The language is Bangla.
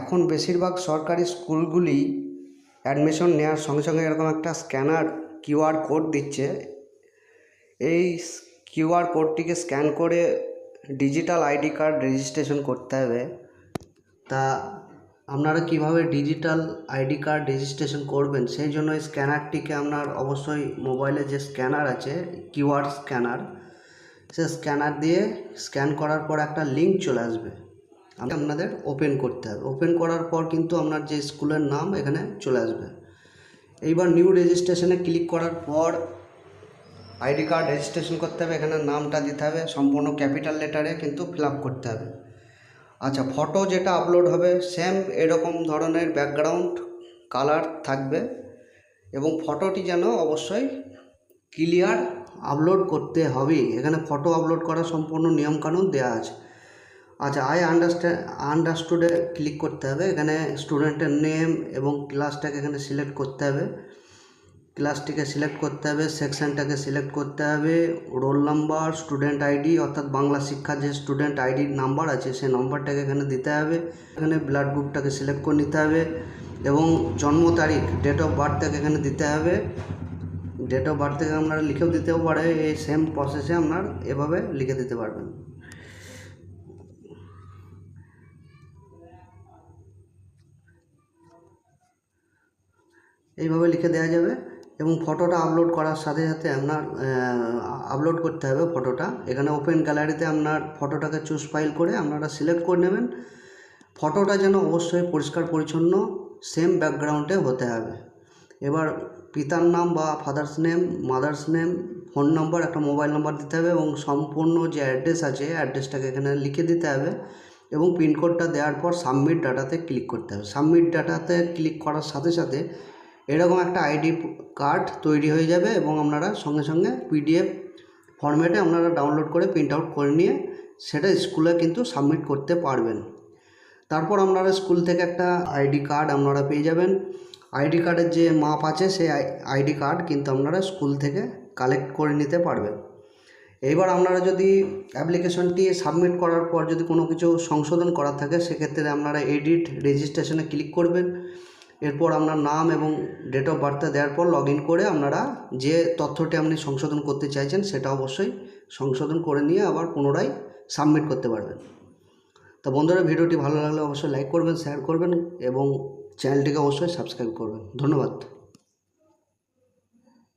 এখন বেশিরভাগ সরকারি স্কুলগুলি অ্যাডমিশন নেওয়ার সঙ্গে সঙ্গে এরকম একটা স্ক্যানার কিউআর কোড দিচ্ছে। এই কিউআর কোডটিকে স্ক্যান করে ডিজিটাল আইডি কার্ড রেজিস্ট্রেশন করতে হবে। তা আপনারা কীভাবে ডিজিটাল আইডি কার্ড রেজিস্ট্রেশন করবেন? সেই জন্য এই স্ক্যানারটিকে আপনার অবশ্যই মোবাইলে যে স্ক্যানার আছে, কিউআর স্ক্যানার, সে স্ক্যানার দিয়ে স্ক্যান করার পর একটা লিঙ্ক চলে আসবে। আপনাদের ওপেন করতে হবে। ওপেন করার পর কিন্তু আপনার যে স্কুলের নাম এখানে চলে আসবে। এইবার নিউ রেজিস্ট্রেশনে ক্লিক করার পর আইডি কার্ড রেজিস্ট্রেশন করতে হবে। এখানে নামটা দিতে হবে। সম্পূর্ণ ক্যাপিটাল লেটারে কিন্তু ফিল করতে হবে। আচ্ছা ফটো যেটা আপলোড হবে সেম এরকম ধরনের ব্যাকগ্রাউন্ড কালার থাকবে এবং ফটোটি যেন অবশ্যই ক্লিয়ার আপলোড করতে হবে। এখানে ফটো আপলোড করার সম্পূর্ণ নিয়মকানুন দেওয়া আছে। আচ্ছা আই আন্ডারস্ট্যান্ড আন্ডারস্টুডে ক্লিক করতে হবে। এখানে স্টুডেন্টের নেম এবং ক্লাসটাকে এখানে সিলেক্ট করতে হবে। ক্লাসটিকে সিলেক্ট করতে হবে সেকশনটাকে সিলেক্ট করতে হবে। রোল নাম্বার স্টুডেন্ট আইডি অর্থাৎ বাংলা শিক্ষার যে স্টুডেন্ট আইডির নাম্বার আছে, সেই নাম্বারটাকে এখানে দিতে হবে। এখানে ব্লাড গ্রুপটাকে সিলেক্ট করে নিতে হবে এবং জন্ম তারিখ ডেট অফ বার্থটাকে এখানে দিতে হবে। ডেট অফ বার্থ থেকে আপনারা লিখেও দিতেও পারে, এই সেম প্রসেসে আপনার এভাবে লিখে দিতে পারবেন। এইভাবে লিখে দেওয়া যাবে এবং ফটোটা আপলোড করার সাথে সাথে আপনার আপলোড করতে হবে ফটোটা। এখানে ওপেন গ্যালারিতে আপনার ফটোটাকে চুজ ফাইল করে আপনারা সিলেক্ট করে নেবেন। ফটোটা যেন অবশ্যই পরিষ্কার পরিচ্ছন্ন সেম ব্যাকগ্রাউন্ডে হতে হবে। এবার পিতার নাম বা father's name mother's name phone number একটা মোবাইল নাম্বার দিতে হবে এবং সম্পূর্ণ যে অ্যাড্রেস আছে অ্যাড্রেসটাকে এখানে লিখে দিতে হবে এবং পিনকোডটা দেওয়ার পর সাবমিট ডাটাতে ক্লিক করতে হবে। সাবমিট ডাটাতে ক্লিক করার সাথে সাথে এরকম একটা আইডি কার্ড তৈরি হয়ে যাবে এবং আপনারা সঙ্গে সঙ্গে পিডিএফ ফরম্যাটে আপনারা ডাউনলোড করে প্রিন্ট আউট করে নিয়ে সেটা স্কুলে কিন্তু সাবমিট করতে পারবেন। তারপর আপনারা স্কুল থেকে একটা আইডি কার্ড আপনারা পেয়ে যাবেন। আইডি কার্ডের যে মাপ আছে সেই আইডি কার্ড কিন্তু আপনারা স্কুল থেকে কালেক্ট করে নিতে পারবেন। এইবার আপনারা যদি অ্যাপ্লিকেশনটি সাবমিট করার পর যদি কোনো কিছু সংশোধন করার থাকে, সেক্ষেত্রে আপনারা এডিট রেজিস্ট্রেশনে ক্লিক করবেন। এরপর আপনার নাম এবং ডেট অফ বার্থটা দেওয়ার পর লগ করে আপনারা যে তথ্যটি আপনি সংশোধন করতে চাইছেন সেটা অবশ্যই সংশোধন করে নিয়ে আবার পুনরায় সাবমিট করতে পারবেন। তো বন্ধুরা, ভিডিওটি ভালো লাগলে অবশ্যই লাইক করবেন শেয়ার করবেন এবং চ্যানেলটিকে অবশ্যই সাবস্ক্রাইব করবেন। ধন্যবাদ।